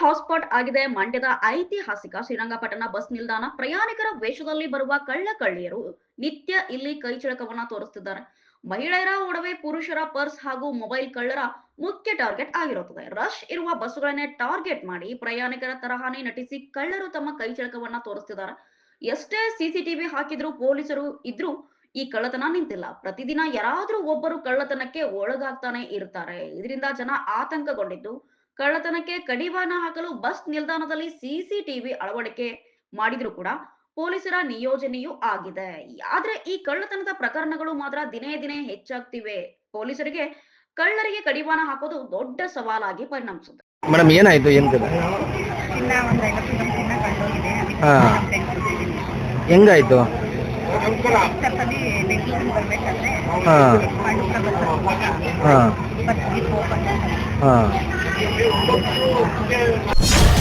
Hotspot ಆಗಿದೆ. ಮಂಡ್ಯದ ಐತಿಹಾಸಿಕ ಶ್ರೀರಂಗಪಟ್ಟಣ ಬಸ್ ನಿಲ್ದಾಣ ಪ್ರಯಾಣಿಕರ ವೇಷದಲ್ಲಿ ಬರುವ ಕಳ್ಳ ಕಳ್ಳಿಯರು ನಿತ್ಯ ಇಲ್ಲಿ ಕೈಚಳಕವನ್ನ ತೋರಿಸುತ್ತಿದ್ದಾರೆ ಮಹಿಳೆಯರ ಒಡವೆ ಪುರುಷರ ಪರ್ಸ್ ಹಾಗೂ ಮೊಬೈಲ್ ಕಳ್ಳರ ಮುಖ್ಯ ಟಾರ್ಗೆಟ್ ಆಗಿರುತ್ತದೆ. ರಶ್ ಇರುವ ಬಸ್ಸುಗಳನ್ನೇ ಟಾರ್ಗೆಟ್ ಮಾಡಿ ಪ್ರಯಾಣಿಕರ ತರಹಾನೇ ನಟಿಸಿ ಕಳ್ಳರು ತಮ್ಮ ಕೈಚಳಕವನ್ನ ತೋರಿಸುತ್ತಿದ್ದಾರೆ ಎಷ್ಟೇ ಸಿಸಿಟಿವಿ ಹಾಕಿದ್ರು ಪೊಲೀಸರು ಇದ್ರೂ ಈ ಕಳ್ಳತನ ನಿಂತಿಲ್ಲ. ಪ್ರತಿದಿನ ಯಾರಾದ್ರೂ ಒಬ್ಬರು ಕಳ್ಳತನಕ್ಕೆ ಒಳಗಾಗ್ತಾನೆ ಇರ್ತಾರೆ. ಇದರಿಂದ ಜನ ಆತಂಕಗೊಂಡಿದ್ದು ಕಳ್ಳತನಕ್ಕೆ ಕಡಿವಾಣ ಹಾಕಲು ಬಸ್ ನಿಲ್ದಾಣದಲ್ಲಿ ಸಿಸಿಟಿವಿ ಅಳವಡಿಕೆ ಮಾಡಿದ್ರು ಕೂಡ ಪೊಲೀಸರ ನಿಯೋಜನೆಯೂ ಆಗಿದೆ. ಆದ್ರೆ ಈ ಕಳ್ಳತನದ ಪ್ರಕರಣಗಳು ಮಾತ್ರ ದಿನೇ ದಿನೇ ಹೆಚ್ಚಾಗ್ತಿವೆ. ಪೊಲೀಸರಿಗೆ ಕಳ್ಳರಿಗೆ ಕಡಿವಾಣ ಹಾಕೋದು ದೊಡ್ಡ ಸವಾಲಾಗಿ ಪರಿಣಮಿಸುತ್ತೆ. ಮೇಡಮ್ ಏನಾಯ್ತು? ಹೆಂಗಾಯ್ತು? ಹಾ. Thank you.